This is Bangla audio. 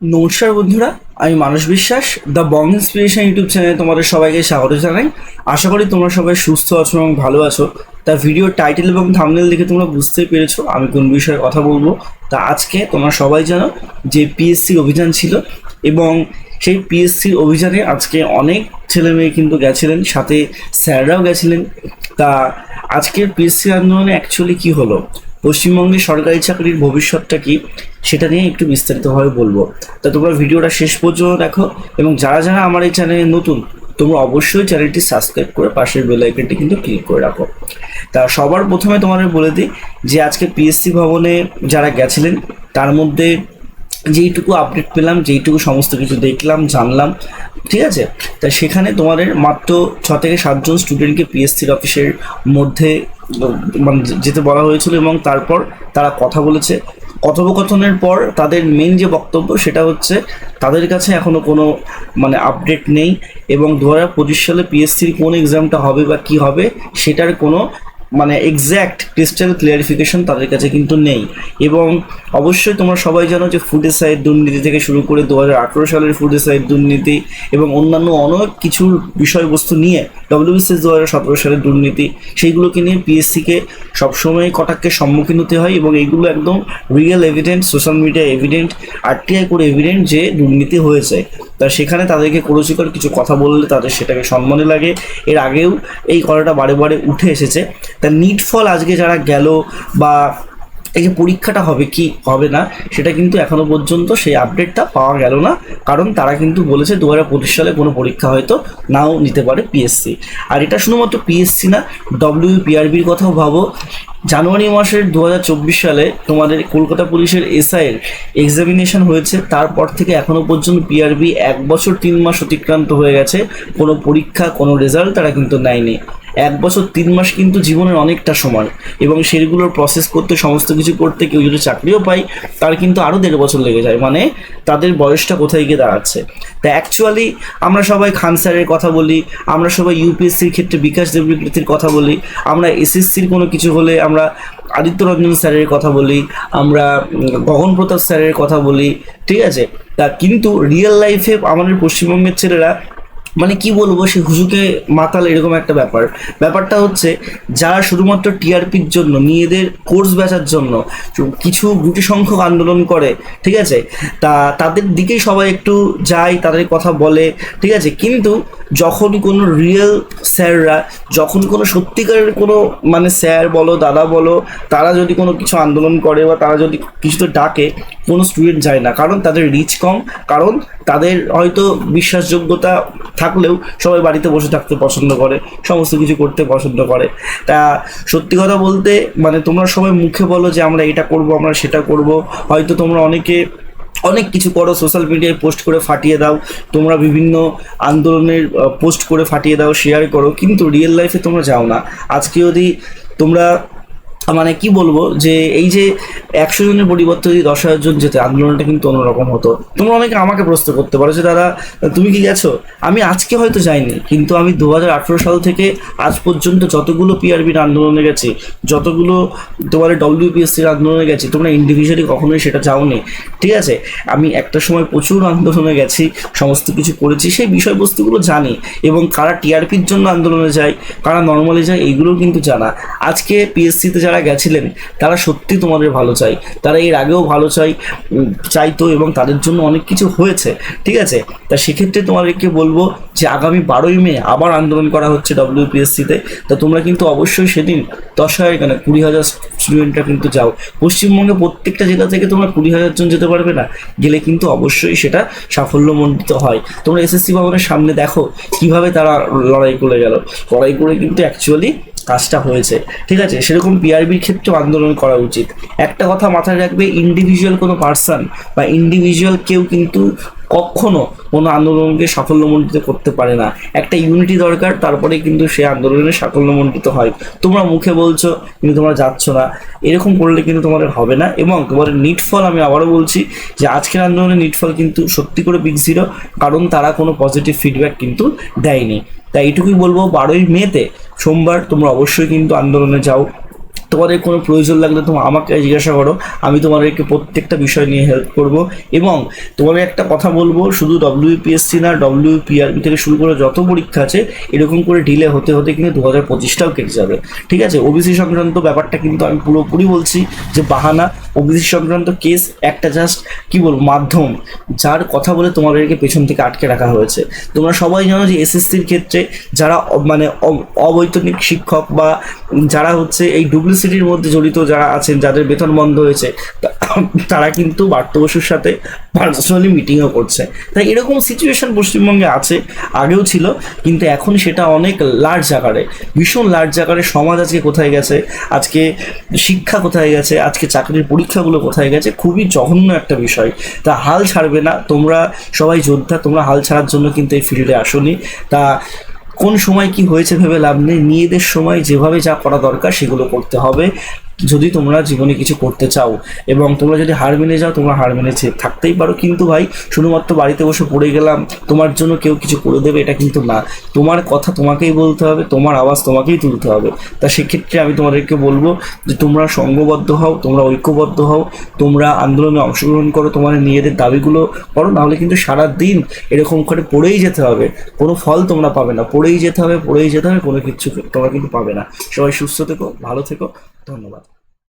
নমস্কার বন্ধুরা, আমি মানস বিশ্বাস, দ্য বং ইন্সপিরেশন ইউটিউব চ্যানেলে তোমাদের সবাইকে স্বাগত জানাই। আশা করি তোমরা সবাই সুস্থ আছো এবং ভালো আছো। তা ভিডিও টাইটেল এবং থামনেল দেখে তোমরা বুঝতেই পেরেছ আমি কোন বিষয়ে কথা বলব। তা আজকে তোমরা সবাই জানো যে পিএসসি অভিযান ছিল এবং সেই পিএসসির অভিযানে আজকে অনেক ছেলে মেয়ে কিন্তু গেছিলেন, সাথে স্যাররাও গেছিলেন। তা আজকের পিএসসি আন্দোলনে অ্যাকচুয়ালি কি হলো? পশ্চিমবঙ্গে সরকারি চাকরির ভবিষ্যৎটা কি সেটা নিয়ে একটু বিস্তারিতভাবে বলব। তা তোমরা ভিডিওটা শেষ পর্যন্ত দেখো এবং যারা যারা আমার এই চ্যানেলে নতুন, তোমরা অবশ্যই চ্যানেলটি সাবস্ক্রাইব করে পাশের বেল আইকনটি কিন্তু ক্লিক করে রাখো। তা সবার প্রথমে তোমাদের বলে দিই যে আজকে পিএসসি ভবনে যারা গেছিলেন, তার মধ্যে যেইটুকু আপডেট পেলাম, যেইটুকু সমস্ত কিছু দেখলাম, জানলাম, ঠিক আছে? তা সেখানে তোমাদের মাত্র ছ থেকে সাতজন স্টুডেন্টকে পিএসসির অফিসের মধ্যে মানে যেতে বলা হয়েছিল এবং তারপর তারা কথা বলেছে। কথোপকথনের পর তাদের মেন যে বক্তব্য সেটা হচ্ছে, তাদের কাছে এখনও কোনো মানে আপডেট নেই এবং দু হাজার পঁচিশ সালে পিএসসির কোন এক্সামটা হবে বা কি হবে, সেটার কোনো মানে এক্স্যাক্ট ক্রিস্টাল ক্লিয়ারিফিকেশন তাদের কাছে কিন্তু নেই। এবং অবশ্যই তোমরা সবাই জানো যে ফুড এসআইয়ের দুর্নীতি থেকে শুরু করে দু হাজার আঠেরো সালের ফুড এসআইয়ের দুর্নীতি এবং অন্যান্য অনেক কিছুর বিষয়বস্তু নিয়ে ডব্লিউবিসিএস দু হাজার সতেরো সালের দুর্নীতি, সেইগুলোকে নিয়ে পিএসসিকে সবসময় কটাক্ষের সম্মুখীন হতে হয় এবং এইগুলো একদম real evident social media evident RTI করে এভিডেন্ট যে দুর্নীতি হয়েছে। তা সেখানে তাদেরকে করুচিকর কিছু কথা বললে তাদের সেটাকে সম্মানে লাগে। এর আগেও এই কথাটা বারে বারে উঠে এসেছে। তা নিট ফল আজকে যারা গেল বা এই যে পরীক্ষাটা হবে কি হবে না, সেটা কিন্তু এখনও পর্যন্ত সেই আপডেটটা পাওয়া গেল না। কারণ তারা কিন্তু বলেছে দু হাজার পঁচিশ সালে কোনো পরীক্ষা হয়তো নাও নিতে পারে পিএসসি আর এটা শুধুমাত্র পিএসসি না ডব্লিউ পিআরবির কথাও ভাবো। জানুয়ারি মাসের দু হাজার চব্বিশ সালে তোমাদের কলকাতা পুলিশের এসআইয়ের এক্সামিনেশন হয়েছে। তারপর থেকে এখনও পর্যন্ত পিআরবি এক বছর তিন মাস অতিক্রান্ত হয়ে গেছে। কোনো পরীক্ষা, কোনো রেজাল্ট তারা কিন্তু নেয়নি। এক বছর তিন মাস কিন্তু জীবনের অনেকটা সময় এবং সেগুলোর প্রসেস করতে, সমস্ত কিছু করতে কেউ যদি চাকরিও পায়, তার কিন্তু আরও দেড় বছর লেগে যায়। মানে তাদের বয়সটা কোথায় গিয়ে দাঁড়াচ্ছে? তা অ্যাকচুয়ালি আমরা সবাই খান স্যারের কথা বলি, আমরা সবাই ইউপিএসসির ক্ষেত্রে বিকাশ দেবীকৃতির কথা বলি, আমরা এসএসসির কোনো কিছু হলে আমরা আদিত্য রঞ্জন স্যারের কথা বলি, আমরা গগন প্রতাপ স্যারের কথা বলি, ঠিক আছে? তা কিন্তু রিয়েল লাইফে আমাদের পশ্চিমবঙ্গের ছেলেরা মানে কি বলব, সে হুজুকে মাতাল এরকম একটা ব্যাপার। ব্যাপারটা হচ্ছে, যারা শুধুমাত্র টিআরপির জন্য নিজেদের কোর্স বেচার জন্য, কিছু গুটি সংখ্যক আন্দোলন করে, ঠিক আছে? তা তাদের দিকেই সবাই একটু যায়, তাদের কথা বলে, ঠিক আছে? কিন্তু যখন কোনো রিয়েল স্যাররা, যখন কোনো সত্যিকারের কোনো মানে স্যার বলো, দাদা বলো, তারা যদি কোনো কিছু আন্দোলন করে বা তারা যদি কিছুতে ডাকে, কোনো স্টুডেন্ট যায় না। কারণ তাদের রিচ কম, কারণ তাদের হয়তো বিশ্বাসযোগ্যতা থাকলেও সবাই বাড়িতে বসে থাকতে পছন্দ করে, সমস্ত কিছু করতে পছন্দ করে। তা সত্যি কথা বলতে মানে তোমরা সবাই মুখে বলো যে আমরা এটা করব, আমরা সেটা করব। হয়তো তোমরা অনেকে, অনেক কিছু করো সোশ্যাল মিডিয়ায় পোস্ট করে ফাটিয়ে দাও, তোমরা বিভিন্ন আন্দোলনের পোস্ট করে ফাটিয়ে দাও শেয়ার করো, কিন্তু রিয়েল লাইফে তোমরা যাও না। আজকে যদি তোমরা মানে কি বলব যে এই যে একশো জনের পরিবর্তে যদি দশ হাজার জন যেতে, আন্দোলনটা কিন্তু অন্যরকম হতো। তোমরা অনেকে আমাকে প্রশ্ন করতে পারো যে, দাদা, তুমি কি গেছো? আমি আজকে হয়তো যাইনি, কিন্তু আমি দু হাজার আঠেরো সাল থেকে আজ পর্যন্ত যতগুলো পিআরবির আন্দোলনে গেছি, যতগুলো তোমার ডব্লিউপিএসসির আন্দোলনে গেছি, তোমরা ইন্ডিভিজুয়ালি কখনোই সেটা চাওনি ঠিক আছে? আমি একটা সময় প্রচুর আন্দোলনে গেছি, সমস্ত কিছু করেছি, সেই বিষয়বস্তুগুলো জানি এবং কারা টিআরপির জন্য আন্দোলনে যায়, কারা নর্মালি যায় এইগুলোও কিন্তু জানা। আজকে পিএসসিতে যারা গেছিলেন, তারা সত্যি তোমাদের ভালো চাই তারা এর আগেও ভালো চাই চাইতো এবং তাদের জন্য অনেক কিছু হয়েছে, ঠিক আছে? তা সেক্ষেত্রে তোমাদেরকে বলব যে আগামী বারোই মে আবার আন্দোলন করা হচ্ছে ডব্লিউপিএসসিতে তা। তোমরা কিন্তু অবশ্যই সেদিন দশ হাজার কেন কুড়ি হাজার স্টুডেন্টরা কিন্তু যাও। পশ্চিমবঙ্গে প্রত্যেকটা জেলা থেকে তোমরা কুড়ি হাজার জন যেতে পারবে না, গেলে কিন্তু অবশ্যই সেটা সাফল্যমণ্ডিত হয়। তোমরা এসএসসি ভবনের সামনে দেখো কীভাবে তারা লড়াই করে গেল। লড়াই করে কিন্তু অ্যাকচুয়ালি কাজটা হয়েছে। ঠিক আছে? সেরকম পিআরবির ক্ষেত্রেও আন্দোলন করা উচিত। একটা কথা মাথায় রাখবে ইন্ডিভিজুয়াল কোনো পার্সন বা ইন্ডিভিজুয়াল কেউ কিন্তু কখনো কোনো আন্দোলনকে সাফল্যমণ্ডিত করতে পারে না। একটা ইউনিটি দরকার, তারপরে কিন্তু সে আন্দোলনে সাফল্যমণ্ডিত হয়। তোমরা মুখে বলছো, কিন্তু তোমরা যাচ্ছ না। এরকম করলে কিন্তু তোমাদের হবে না এবং তোমাদের নিটফল আমি আবারও বলছি যে আজকের আন্দোলনে নিটফল কিন্তু সত্যি করে বিগ জিরো কারণ তারা কোনো পজিটিভ ফিডব্যাক কিন্তু দেয়নি। তাই এইটুকুই বলব, বারোই মেতে সোমবার তোমরা অবশ্যই কিন্তু আন্দোলনে যাও। তোমাদের কোনো প্রয়োজন লাগলে তোমরা আমাকে জিজ্ঞাসা করো। আমি তোমাদেরকে প্রত্যেকটা বিষয় নিয়ে হেল্প করব এবং তোমাদের একটা কথা বলব, শুধু ডব্লিউপিএসসি না ডব্লিউপিআরবি থেকে শুরু করে যত পরীক্ষা আছে, এরকম করে ডিলে হতে হতে কিন্তু দু হাজার পঁচিশটাও কেটে যাবে। ঠিক আছে? ওবিসি সংক্রান্ত ব্যাপারটা কিন্তু আমি পুরোপুরি বলছি যে বাহানা। ওবিসি সংক্রান্ত কেস একটা জাস্ট কি বলব, মাধ্যম যার কথা বলে তোমাদেরকে পেছন থেকে আটকে রাখা হয়েছে। তোমরা সবাই জানো যে এসএসসির ক্ষেত্রে যারা মানে অবৈতনিক শিক্ষক বা যারা হচ্ছে এই ডুপ্লিসিটির মধ্যে জড়িত যারা আছেন, যাদের বেতন বন্ধ হয়েছে তারা কিন্তু বার্ত বসুর সাথে পার্সোনালি মিটিংও করছে। তাই এরকম সিচুয়েশন পশ্চিমবঙ্গে আছে, আগেও ছিল, কিন্তু এখন সেটা অনেক লার্জ আকারে, ভীষণ লার্জ আকারে সমাজ আজকে কোথায় গেছে, আজকে শিক্ষা কোথায় গেছে, আজকে চাকরির পরীক্ষাগুলো কোথায় গেছে, খুবই জঘন্য একটা বিষয়। তা হাল ছাড়বে না, তোমরা সবাই যোদ্ধা, তোমরা হাল ছাড়ার জন্য কিন্তু এই ফিল্ডে আসোনি। তা কোন সময় কি হয়েছে ভেবে লাভ নেই। নিজেদের সময় যেভাবে যা করা দরকার সেগুলো করতে হবে। যদি তোমরা জীবনে কিছু করতে চাও এবং তোমরা যদি হার মেনে যাও, তোমরা হার মেনে থাকতেই পারো। কিন্তু ভাই, শুধুমাত্র বাড়িতে বসে পড়ে গেলাম, তোমার জন্য কেউ কিছু করে দেবে, এটা কিন্তু না। তোমার কথা তোমাকেই বলতে হবে, তোমার আওয়াজ তোমাকেই তুলতে হবে। তা সেক্ষেত্রে আমি তোমাদেরকে বলব যে, তোমরা সঙ্গবদ্ধ হও, তোমরা ঐক্যবদ্ধ হও, তোমরা আন্দোলনে অংশগ্রহণ করো তোমাদের নিজেদের দাবিগুলো করো, নাহলে কিন্তু সারা দিন এরকম করে পড়েই যেতে হবে। কোনো ফল তোমরা পাবে না। পড়েই যেতে হবে, পড়েই যেতে হবে, কোনো কিছু তোমরা কিন্তু পাবে না। সবাই সুস্থ থেকো, ভালো থেকো। どうも。